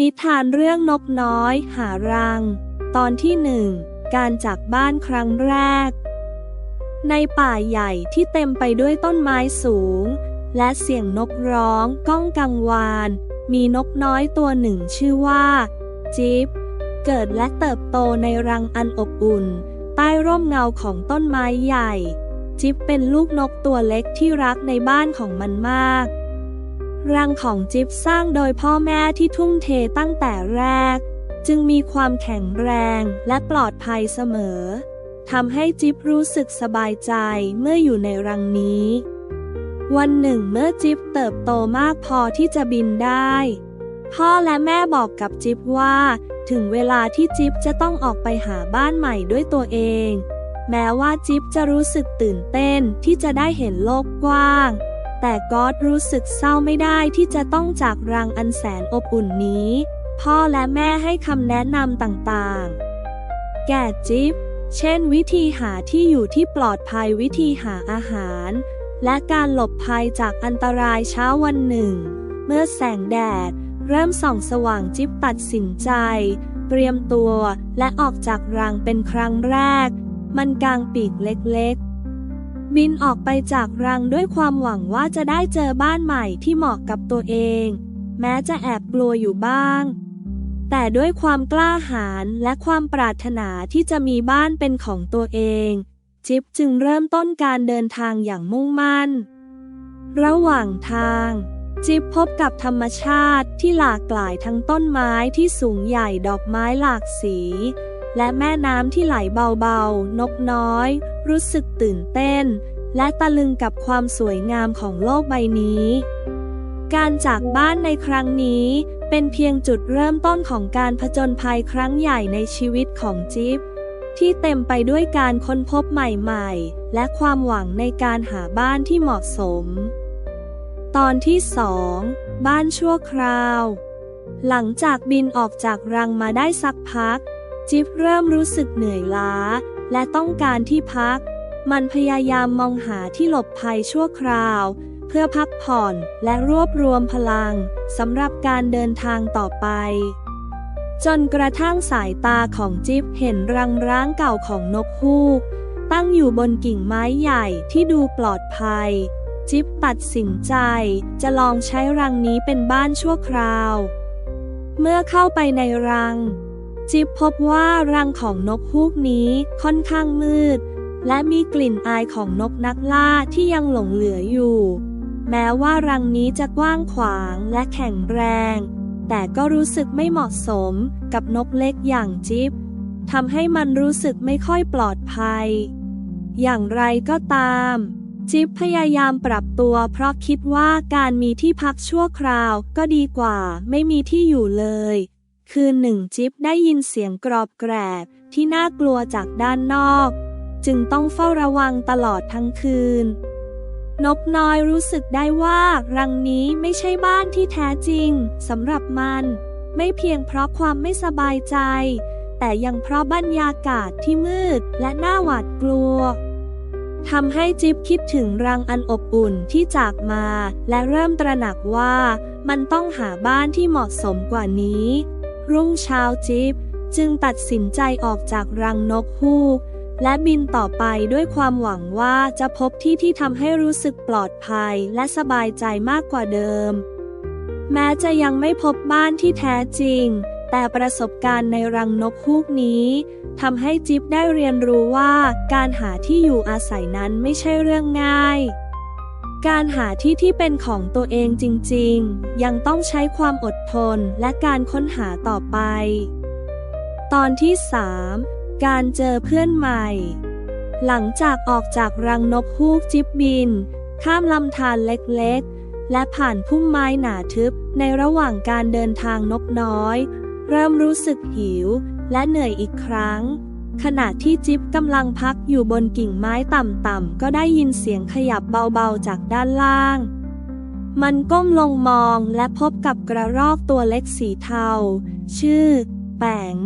นิทานเรื่องนกน้อย หารัง ตอนที่หนึ่งการจากบ้านครั้งแรก ในป่าใหญ่ที่เต็มไปด้วยต้นไม้สูง และเสียงนกร้องก้องกังวาน มีนกน้อยตัวหนึ่งชื่อว่า จิ๊บเกิดและเติบโตในรังอันอบอุ่น ใต้ร่มเงาของต้นไม้ใหญ่ จิ๊บเป็นลูกนกตัวเล็กที่รักในบ้านของมันมาก รังของจิ๊บสร้างโดยพ่อแม่ที่ทุ่มเทตั้งแต่แรก จึงมีความแข็งแรงและปลอดภัยเสมอทำให้จิ๊บรู้สึกสบายใจเมื่ออยู่ในรังนี้ วันหนึ่งเมื่อจิ๊บเติบโตมากพอที่จะบินได้ พ่อและแม่บอกกับจิ๊บว่า ถึงเวลาที่จิ๊บจะต้องออกไปหาบ้านใหม่ด้วยตัวเอง แม้ว่าจิ๊บจะรู้สึกตื่นเต้นที่จะได้เห็นโลกกว้าง แต่ก็อดรู้สึกเศร้าไม่ได้ที่จะต้องจากรังอันแสนอบอุ่นนี้ พ่อและแม่ให้คำแนะนำต่างๆ แก่จิ๊บ เช่นวิธีหาที่อยู่ที่ปลอดภัยวิธีหาอาหาร และการหลบภัยจากอันตรายเช้าวันหนึ่ง เมื่อแสงแดด เริ่มส่องสว่างจิ๊บตัดสินใจ เตรียมตัวและออกจากรังเป็นครั้งแรก มันกางปีกเล็กๆ บินออกไปจากรังด้วยความหวังว่าจะได้เจอบ้านใหม่ที่เหมาะกับตัวเอง แม้จะแอบกลัวอยู่บ้าง แต่ด้วยความกล้าหาญและความปรารถนาที่จะมีบ้านเป็นของตัวเอง จิ๊บจึงเริ่มต้นการเดินทางอย่างมุ่งมั่น ระหว่างทางจิ๊บพบกับธรรมชาติที่หลากหลายทั้งต้นไม้ที่สูงใหญ่ดอกไม้หลากสี และแม่น้ำที่ไหลเบาๆ นกน้อย รู้สึกตื่นเต้น และตะลึงกับความสวยงามของโลกใบนี้ การจากบ้านในครั้งนี้ เป็นเพียงจุดเริ่มต้นของการผจญภัยครั้งใหญ่ในชีวิตของจิ๊บที่เต็มไปด้วยการค้นพบใหม่ๆ และความหวังในการหาบ้านที่เหมาะสม ตอนที่สองบ้านชั่วคราว หลังจากบินออกจากรังมาได้สักพัก จิ๊บเริ่มรู้สึกเหนื่อยล้า และต้องการที่พัก มันพยายามมองหาที่หลบภัยชั่วคราว เพื่อพักผ่อนและรวบรวมพลังสำหรับการเดินทางต่อไป จนกระทั่งสายตาของจิ๊บเห็นรังร้างเก่าของนกฮูก ตั้งอยู่บนกิ่งไม้ใหญ่ที่ดูปลอดภัย จิ๊บตัดสินใจจะลองใช้รังนี้เป็นบ้านชั่วคราว เมื่อเข้าไปในรัง จิ๊บพบว่ารังของนกฮูกนี้ค่อนข้างมืด และมีกลิ่นอายของนกนักล่าที่ยังหลงเหลืออยู่ แม้ว่ารังนี้จะกว้างขวางและแข็งแรง แต่ก็รู้สึกไม่เหมาะสมกับนกเล็กอย่างจิ๊บทำให้มันรู้สึกไม่ค่อยปลอดภัย อย่างไรก็ตาม จิ๊บพยายามปรับตัวเพราะคิดว่าการมีที่พักชั่วคราวก็ดีกว่าไม่มีที่อยู่เลย คืนหนึ่งจิ๊บได้ยินเสียงกรอบแกรบที่น่ากลัวจากด้านนอก จึงต้องเฝ้าระวังตลอดทั้งคืน นกน้อยรู้สึกได้ว่ารังนี้ไม่ใช่บ้านที่แท้จริงสำหรับมัน ไม่เพียงเพราะความไม่สบายใจ แต่ยังเพราะบรรยากาศที่มืดและน่าหวาดกลัวทำให้จิ๊บคิดถึงรังอันอบอุ่นที่จากมา และเริ่มตระหนักว่า มันต้องหาบ้านที่เหมาะสมกว่านี้ รุ่งเช้าจิ๊บจึงตัดสินใจออกจากรังนกฮูก และบินต่อไปด้วยความหวังว่าจะพบที่ที่ทำให้รู้สึกปลอดภัยและสบายใจมากกว่าเดิม แม้จะยังไม่พบบ้านที่แท้จริง แต่ประสบการณ์ในรังนกฮูกนี้ทำให้จิ๊บได้เรียนรู้ว่าการหาที่อยู่อาศัยนั้นไม่ใช่เรื่องง่าย การหาที่ที่เป็นของตัวเองจริงๆ ยังต้องใช้ความอดทนและการค้นหาต่อไป ตอนที่ 3 การเจอเพื่อนใหม่ หลังจากออกจากรังนกฮูกจิบบิน ข้ามลำธารเล็กๆ และผ่านพุ่มไม้หนาทึบในระหว่างการเดินทางนกน้อย เริ่มรู้สึกหิวและเหนื่อยอีกครั้ง ขณะที่จิ๊บกำลังพักอยู่บนกิ่งไม้ต่ำๆก็ได้ยินเสียงขยับเบาๆจากด้านล่าง มันก้มลงมองและพบกับกระรอกตัวเล็กสีเทา ชื่อ แป๋ง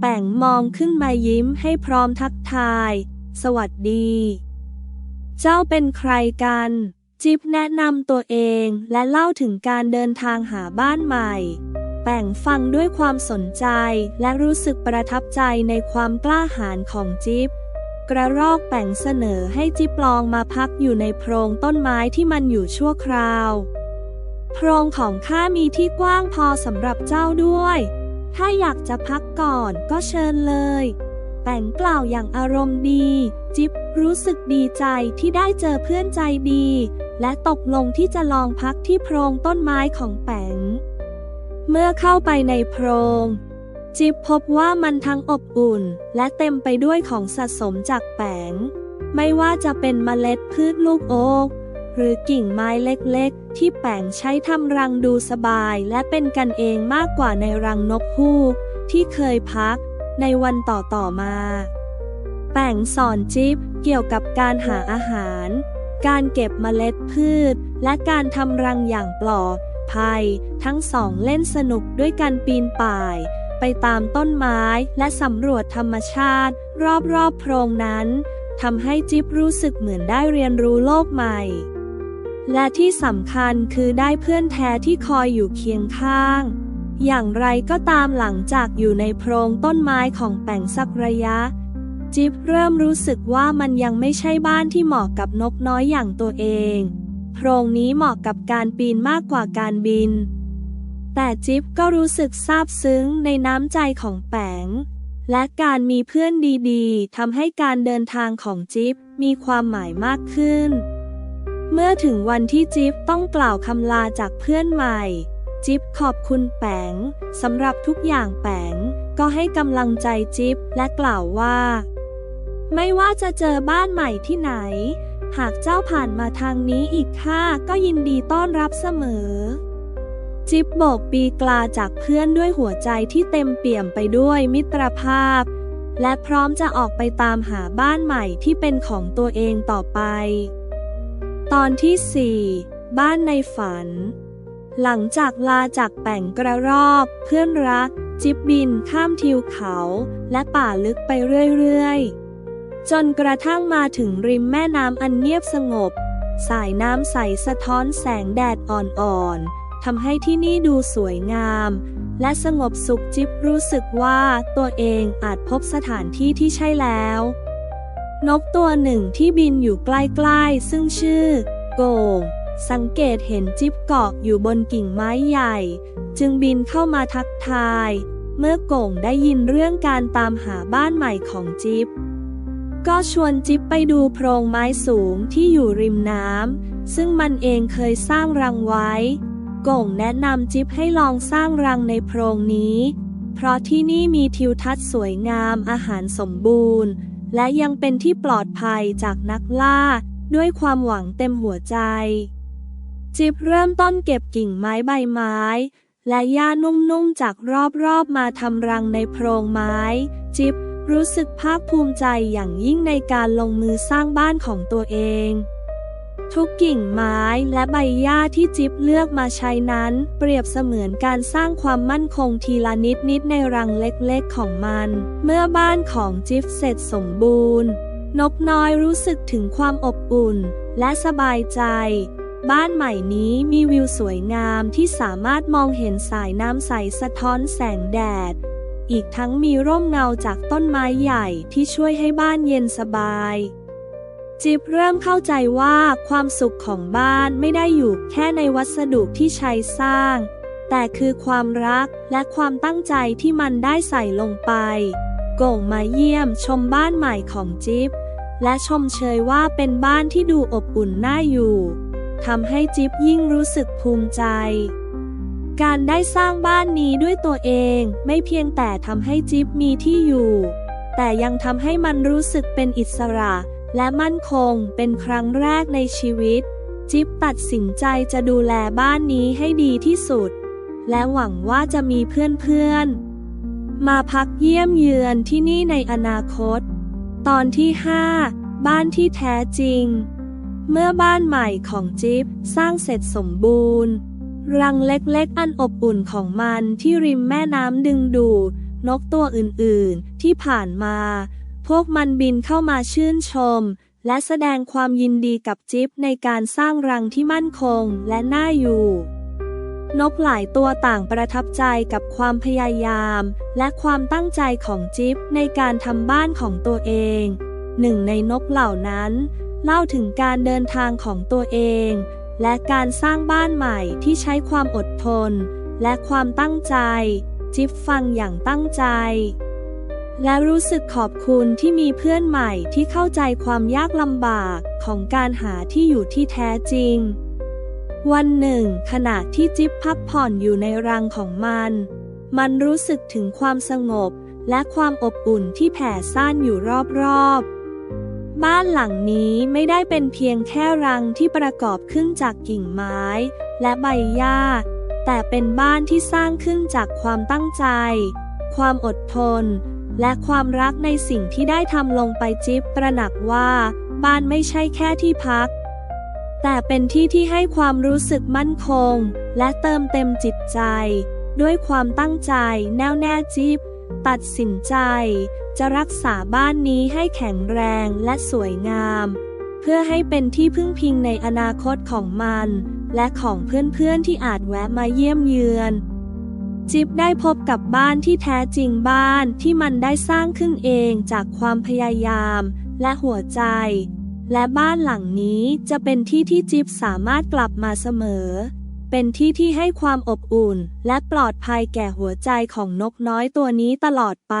แป๋งมองขึ้นมายิ้มให้พร้อมทักทาย สวัสดี เจ้าเป็นใครกัน จิ๊บแนะนำตัวเองและเล่าถึงการเดินทางหาบ้านใหม่ แป่งฟังด้วยความสนใจและรู้สึกประทับใจในความกล้าหาญของจิ๊บกระรอกแป่งเสนอให้จิ๊บลองมาพักอยู่ในโพรงต้นไม้ที่มันอยู่ชั่วคราว โพรงของข้ามีที่กว้างพอสำหรับเจ้าด้วย ถ้าอยากจะพักก่อนก็เชิญเลย แป่งกล่าวอย่างอารมณ์ดี จิ๊บรู้สึกดีใจที่ได้เจอเพื่อนใจดี และตกลงที่จะลองพักที่โพรงต้นไม้ของแป๋ง เมื่อเข้าไปในโพรง จิ๊บพบว่ามันทั้งอบอุ่น และเต็มไปด้วยของสะสมจากแปงไม่ว่าจะเป็นเมล็ดพืชลูกโอ๊กหรือกิ่งไม้เล็กๆ ที่แปงใช้ทำรังดูสบายและเป็นกันเองมากกว่าในรังนกฮูกที่เคยพักในวันต่อๆมา แป่งสอนจิ๊บเกี่ยวกับการหาอาหาร การเก็บเมล็ดพืช และการทำรังอย่างปลอด ภัย ทั้งสองเล่นสนุกด้วยการปีนป่าย ไปตามต้นไม้และสำรวจธรรมชาติ รอบๆโพรงนั้นทำให้จิ๊บรู้สึกเหมือนได้เรียนรู้โลกใหม่ และที่สำคัญคือได้เพื่อนแท้ที่คอยอยู่เคียงข้าง อย่างไรก็ตามหลังจากอยู่ในโพรงต้นไม้ของแป่งสักระยะ จิ๊บเริ่มรู้สึกว่ามันยังไม่ใช่บ้านที่เหมาะกับนกน้อยอย่างตัวเอง โพรงนี้เหมาะกับการปีนมากกว่าการบิน แต่จิ๊บก็รู้สึกซาบซึ้งในน้ำใจของแปง และการมีเพื่อนดีๆทำให้การเดินทางของจิ๊บมีความหมายมากขึ้น เมื่อถึงวันที่จิ๊บต้องกล่าวคำลาจากเพื่อนใหม่ จิ๊บขอบคุณแปงสำหรับทุกอย่างแปงก็ให้กำลังใจจิ๊บและกล่าวว่า ไม่ว่าจะเจอบ้านใหม่ที่ไหน หากเจ้าผ่านมาทางนี้อีกข้าก็ยินดีต้อนรับเสมอ จิ๊บโบกปีกลาจากเพื่อนด้วยหัวใจที่เต็มเปี่ยมไปด้วยมิตรภาพ และพร้อมจะออกไปตามหาบ้านใหม่ที่เป็นของตัวเองต่อไป ตอนที่ 4 บ้านในฝัน หลังจากลาจากแป่งกระรอกเพื่อนรัก จิ๊บบินข้ามทิวเขา และป่าลึกไปเรื่อยๆ จนกระทั่งมาถึงริมแม่น้ำอันเงียบสงบ สายน้ำใสสะท้อนแสงแดดอ่อนๆทำให้ที่นี่ดูสวยงาม และสงบสุขจิ๊บรู้สึกว่าตัวเองอาจพบสถานที่ที่ใช่แล้ว นกตัวหนึ่งที่บินอยู่ใกล้ๆ ซึ่งชื่อ โก่งสังเกตเห็นจิ๊บเกาะอยู่บนกิ่งไม้ใหญ่ จึงบินเข้ามาทักทาย เมื่อโก่งได้ยินเรื่องการตามหาบ้านใหม่ของจิ๊บ ก็ชวนจิ๊บไปดูโพรงไม้สูงที่อยู่ริมน้ำซึ่งมันเองเคยสร้างรังไว้ ก่งแนะนำจิ๊บให้ลองสร้างรังในโพรงนี้ เพราะที่นี่มีทิวทัศน์สวยงามอาหารสมบูรณ์ และยังเป็นที่ปลอดภัยจากนักล่า ด้วยความหวังเต็มหัวใจ จิ๊บเริ่มต้นเก็บกิ่งไม้ใบไม้ และหญ้านุ่มๆจากรอบๆมาทำรังในโพรงไม้ จิ๊บ รู้สึกภาคภูมิใจอย่างยิ่งในการลงมือสร้างบ้านของตัวเอง ทุกกิ่งไม้และใบหญ้าที่จิ๊บเลือกมาใช้นั้น เปรียบเสมือนการสร้างความมั่นคงทีละนิดนิดในรังเล็กๆของมัน เมื่อบ้านของจิ๊บเสร็จสมบูรณ์ นกน้อยรู้สึกถึงความอบอุ่นและสบายใจบ้านใหม่นี้มีวิวสวยงามที่สามารถมองเห็นสายน้ำใสสะท้อนแสงแดด อีกทั้งมีร่มเงาจากต้นไม้ใหญ่ที่ช่วยให้บ้านเย็นสบาย จิ๊บเริ่มเข้าใจว่าความสุขของบ้านไม่ได้อยู่แค่ในวัสดุที่ใช้สร้าง แต่คือความรักและความตั้งใจที่มันได้ใส่ลงไป โก่งมาเยี่ยมชมบ้านใหม่ของจิ๊บและชมเชยว่าเป็นบ้านที่ดูอบอุ่นน่าอยู่ทำให้จิ๊บยิ่งรู้สึกภูมิใจ การได้สร้างบ้านนี้ด้วยตัวเองไม่เพียงแต่ทำให้จิ๊บมีที่อยู่ แต่ยังทำให้มันรู้สึกเป็นอิสระ และมั่นคงเป็นครั้งแรกในชีวิต จิ๊บตัดสินใจจะดูแลบ้านนี้ให้ดีที่สุด และหวังว่าจะมีเพื่อนๆ มาพักเยี่ยมเยือนที่นี่ในอนาคต ตอนที่ 5 บ้านที่แท้จริง เมื่อบ้านใหม่ของจิ๊บสร้างเสร็จสมบูรณ์ รังเล็กๆ อันอบอุ่นของมันที่ริมแม่น้ำดึงดูดนกตัวอื่นๆ ที่ผ่านมา พวกมันบินเข้ามาชื่นชม และแสดงความยินดีกับจิ๊บในการสร้างรังที่มั่นคงและน่าอยู่ นกหลายตัวต่างประทับใจกับความพยายาม และความตั้งใจของจิ๊บในการทำบ้านของตัวเอง หนึ่งในนกเหล่านั้น เล่าถึงการเดินทางของตัวเอง และการสร้างบ้านใหม่ที่ใช้ความอดทน และความตั้งใจ จิ๊บฟังอย่างตั้งใจ และรู้สึกขอบคุณที่มีเพื่อนใหม่ที่เข้าใจความยากลำบากของการหาที่อยู่ที่แท้จริง วันหนึ่ง ขณะที่จิ๊บพักผ่อนอยู่ในรังของมัน มันรู้สึกถึงความสงบและความอบอุ่นที่แผ่ซ่านอยู่รอบๆ บ้านหลังนี้ไม่ได้เป็นเพียงแค่รังที่ประกอบขึ้นจากกิ่งไม้ และใบหญ้า แต่เป็นบ้านที่สร้างขึ้นจากความตั้งใจ ความอดทน และความรักในสิ่งที่ได้ทำลงไปจิ๊บตระหนักว่า บ้านไม่ใช่แค่ที่พัก แต่เป็นที่ที่ให้ความรู้สึกมั่นคง และเติมเต็มจิตใจ ด้วยความตั้งใจแน่วแน่จิ๊บ ตัดสินใจ จะรักษาบ้านนี้ให้แข็งแรงและสวยงาม เพื่อให้เป็นที่พึ่งพิงในอนาคตของมัน และของเพื่อนๆที่อาจแวะมาเยี่ยมเยือน จิ๊บได้พบกับบ้านที่แท้จริงบ้านที่มันได้สร้างขึ้นเองจากความพยายามและหัวใจ และบ้านหลังนี้จะเป็นที่ที่จิ๊บสามารถกลับมาเสมอ เป็นที่ที่ให้ความอบอุ่น และปลอดภัยแก่หัวใจของนกน้อยตัวนี้ตลอดไป